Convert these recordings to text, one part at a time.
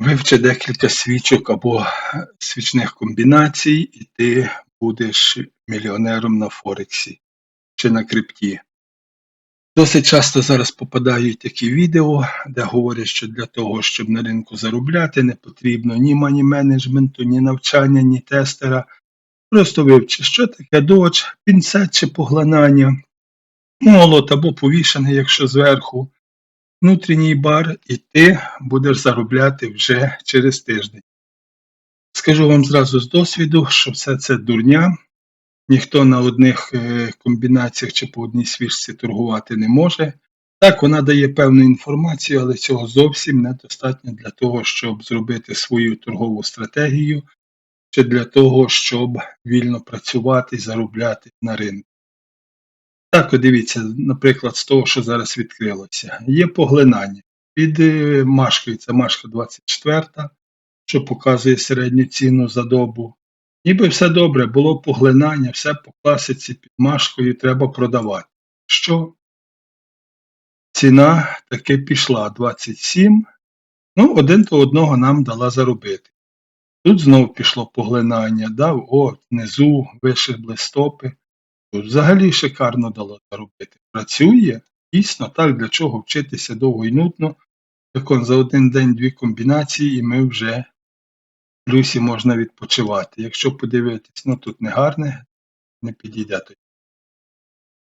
Вивчи декілька свічок або свічних комбінацій, і ти будеш мільйонером на Форексі чи на крипті. Досить часто зараз попадають такі відео, де говорять, що для того, щоб на ринку заробляти, не потрібно ні мані менеджменту, ні навчання, ні тестера. Просто вивчи, що таке доч, пінцет чи поглинання, молот або повішений, якщо зверху, внутрішній бар, і ти будеш заробляти вже через тиждень. Скажу вам зразу з досвіду, що все це дурня. Ніхто на одних е, комбінаціях чи по одній свічці торгувати не може. Так, вона дає певну інформацію, але цього зовсім недостатньо для того, щоб зробити свою торгову стратегію, чи для того, щоб вільно працювати і заробляти на ринку. Так, дивіться, наприклад, з того, що зараз відкрилося. Є поглинання. Під машкою це машка 24, що показує середню ціну за добу. Ніби все добре, було поглинання, все по класиці під машкою треба продавати. Що? Ціна таки пішла 27. Ну, один до одного нам дала заробити. Тут знов пішло поглинання, дав, о, внизу вишибли стопи. Взагалі шикарно дало заробити. Працює, дійсно так, для чого вчитися довго і нудно. Так за один день дві комбінації, і ми вже в плюсі можна відпочивати. Якщо подивитись, ну тут не гарне, не підійде тоді.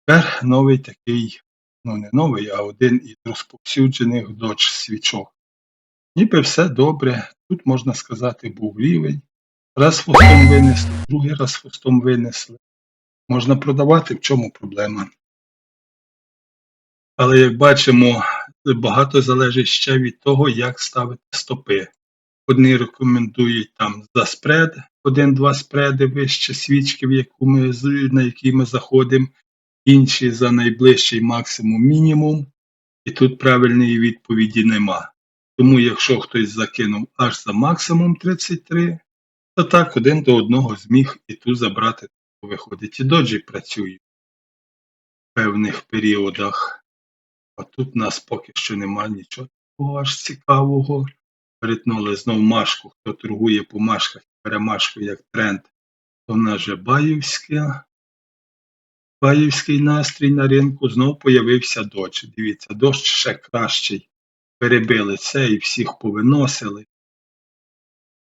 Тепер новий такий, ну не новий, а один із розповсюджених доч свічок. Ніби все добре, тут можна сказати, був рівень. Раз хвостом винесли, другий раз хвостом винесли. Можна продавати, в чому проблема. Але як бачимо, багато залежить ще від того, як ставити стопи. Одні рекомендують там за спред, один-два спреди вище свічки, в яку ми, на які ми заходимо, інші за найближчий максимум мінімум. І тут правильної відповіді нема. Тому якщо хтось закинув аж за максимум 33, то так один до одного зміг і тут забрати. Виходить, і доджі працюють в певних періодах. А тут у нас поки що немає нічого такого аж цікавого. Перетнули знов машку, хто торгує по машках, бере машку як тренд, то в нас же Баївська. Баївський настрій на ринку, знов появився дощ. Дивіться, дощ ще кращий. Перебили це і всіх повиносили.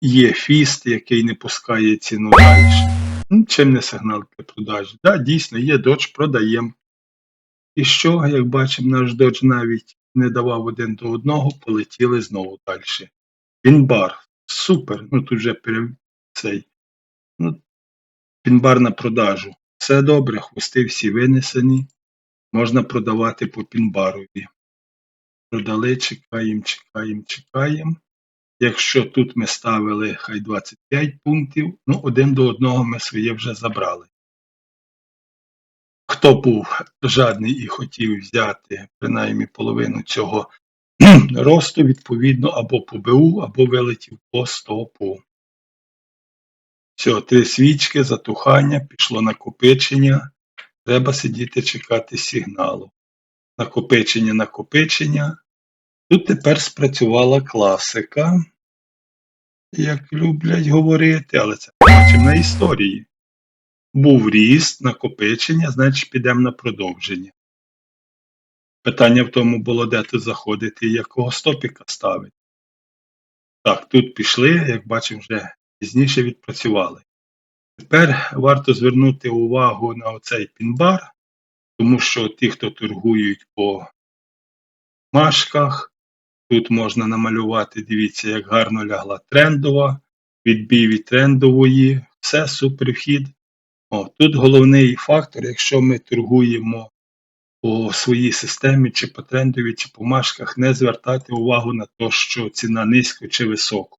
Є фіст, який не пускає ціну далі. Ну, Чим не сигнал для продажі? Так, дійсно, є додж, продаємо. І що, як бачимо, наш додж навіть не давав один до одного, полетіли знову далі. Пінбар. Супер. Ну тут вже цей. Ну, пінбар на продажу. Все добре, хвости всі винесені. Можна продавати по пінбарові. Продали, чекаємо, чекаємо, чекаємо. Якщо тут ми ставили хай 25 пунктів, ну один до одного ми своє вже забрали. Хто був жадний і хотів взяти принаймні половину цього росту, відповідно, або по БУ, або вилетів по стопу. Все, три свічки, затухання, пішло накопичення. Треба сидіти чекати сигналу. Накопичення, накопичення. Тут тепер спрацювала класика, як люблять говорити, але це бачимо на історії. Був ріст, накопичення, значить підемо на продовження. Питання в тому було, де тут заходити і якого стопіка ставити. Так, тут пішли, як бачимо, вже пізніше відпрацювали. Тепер варто звернути увагу на оцей пінбар, тому що ті, хто торгують по машках, тут можна намалювати, дивіться, як гарно лягла трендова, відбій від трендової, все супер вхід. О, тут головний фактор, якщо ми торгуємо по своїй системі, чи по трендові, чи по машках, не звертати увагу на те, що ціна низько чи високо.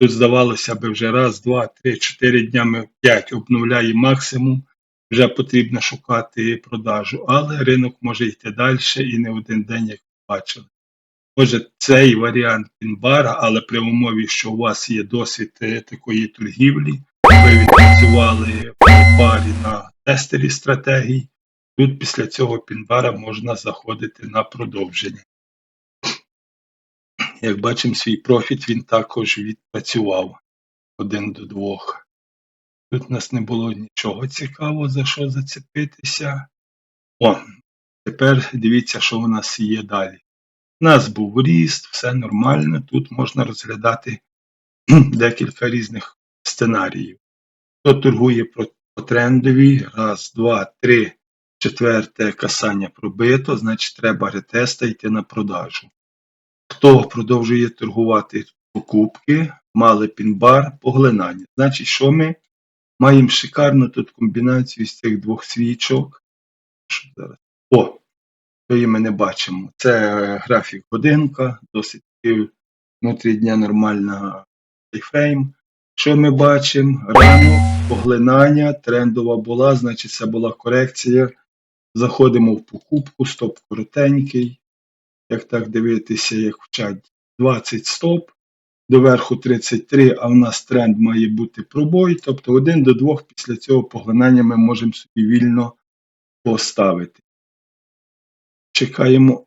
Тут здавалося би вже раз, два, три, чотири днями, п'ять обновляє максимум, вже потрібно шукати продажу, але ринок може йти далі і не один день, як бачили. Отже, цей варіант пінбара, але при умові, що у вас є досвід е, такої торгівлі, ви відпрацювали в парі на тестері стратегій, тут після цього пінбара можна заходити на продовження. Як бачимо, свій профіт він також відпрацював один до двох. Тут у нас не було нічого цікавого, за що зацепитися. О, тепер дивіться, що у нас є далі. У нас був ріст, все нормально. Тут можна розглядати декілька різних сценаріїв. Хто торгує по, трендовій, раз, два, три, четверте касання пробито, значить треба ретеста йти на продажу. Хто продовжує торгувати покупки, мали пін-бар, поглинання. Значить, що ми маємо шикарну тут комбінацію з цих двох свічок. Зараз? О, то і ми не бачимо. Це е, графік годинка, досить внутрі дня нормальна тайфрейм. Що ми бачимо? Ранок, поглинання, трендова була, значить це була корекція. Заходимо в покупку, стоп коротенький. Як так дивитися, як вчать 20 стоп, доверху 33, а в нас тренд має бути пробой. Тобто один до двох після цього поглинання ми можемо собі вільно поставити. Чекаємо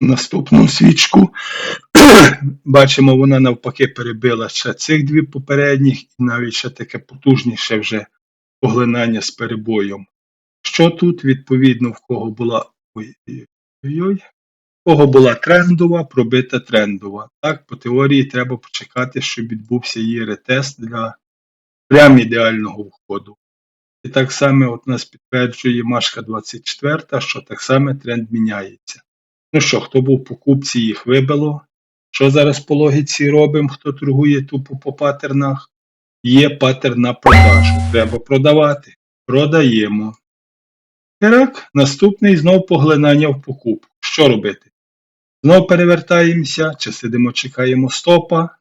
наступну свічку. Бачимо, вона навпаки перебила ще цих дві попередніх, і навіть ще таке потужніше вже поглинання з перебоєм. Що тут, відповідно, в кого була ой-ой-ой, в кого була трендова, пробита трендова. Так, по теорії треба почекати, щоб відбувся її ретест для прям ідеального входу. І так само от нас підтверджує Машка 24, що так само тренд міняється. Ну що, хто був покупці, їх вибило. Що зараз по логіці робимо, хто торгує тупо по паттернах? Є паттерн на продажу. Треба продавати. Продаємо. Так, наступний знов поглинання в покупку. Що робити? Знов перевертаємося, чи сидимо, чекаємо стопа,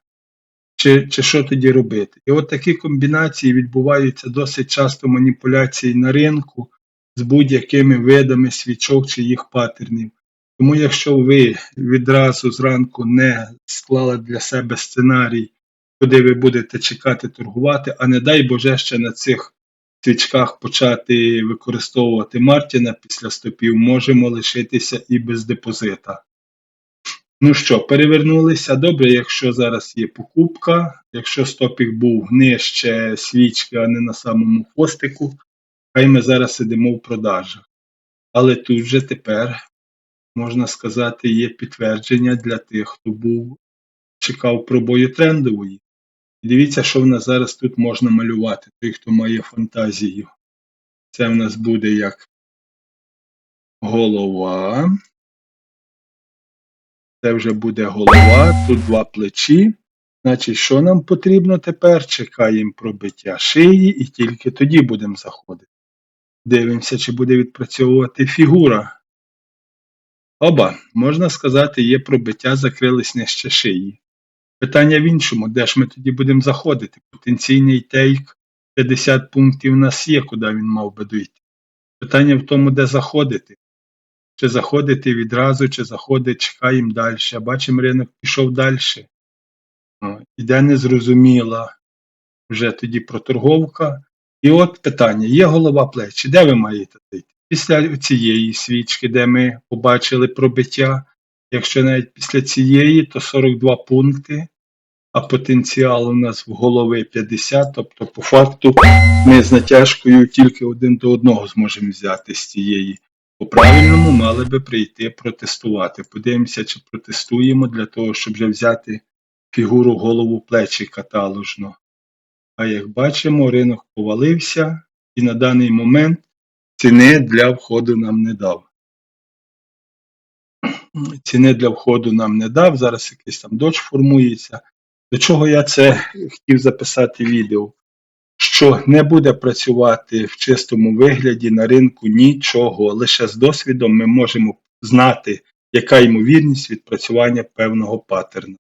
чи, чи що тоді робити. І от такі комбінації відбуваються досить часто маніпуляції на ринку з будь-якими видами свічок чи їх паттернів. Тому якщо ви відразу зранку не склали для себе сценарій, куди ви будете чекати торгувати, а не дай Боже ще на цих свічках почати використовувати Мартіна після стопів, можемо лишитися і без депозита. Ну що, перевернулися. Добре, якщо зараз є покупка, якщо стопік був нижче свічки, а не на самому хвостику, хай ми зараз сидимо в продажах. Але тут же тепер, можна сказати, є підтвердження для тих, хто був, чекав пробою трендової. Дивіться, що в нас зараз тут можна малювати, той, хто має фантазію. Це в нас буде як голова. Це вже буде голова, тут два плечі. Значить, що нам потрібно тепер? Чекаємо пробиття шиї і тільки тоді будемо заходити. Дивимося, чи буде відпрацьовувати фігура. Оба, можна сказати, є пробиття, закрились нижче шиї. Питання в іншому, де ж ми тоді будемо заходити? Потенційний тейк 50 пунктів у нас є, куди він мав би дойти. Питання в тому, де заходити. Чи заходити відразу, чи заходить, чекаємо далі. Бачимо, ринок пішов далі. Іде незрозуміла вже тоді проторговка. І от питання: є голова плечі, де ви маєте дійти? Після цієї свічки, де ми побачили пробиття. Якщо навіть після цієї, то 42 пункти, а потенціал у нас в голови 50, тобто, по факту, ми з натяжкою тільки один до одного зможемо взяти з цієї. По правильному мали би прийти протестувати. Подивимося, чи протестуємо для того, щоб вже взяти фігуру голову плечі каталожно. А як бачимо, ринок повалився і на даний момент ціни для входу нам не дав. Ціни для входу нам не дав. Зараз якийсь там дощ формується. До чого я це хотів записати відео? Що не буде працювати в чистому вигляді на ринку нічого. Лише з досвідом ми можемо знати, яка ймовірність відпрацювання певного паттерну.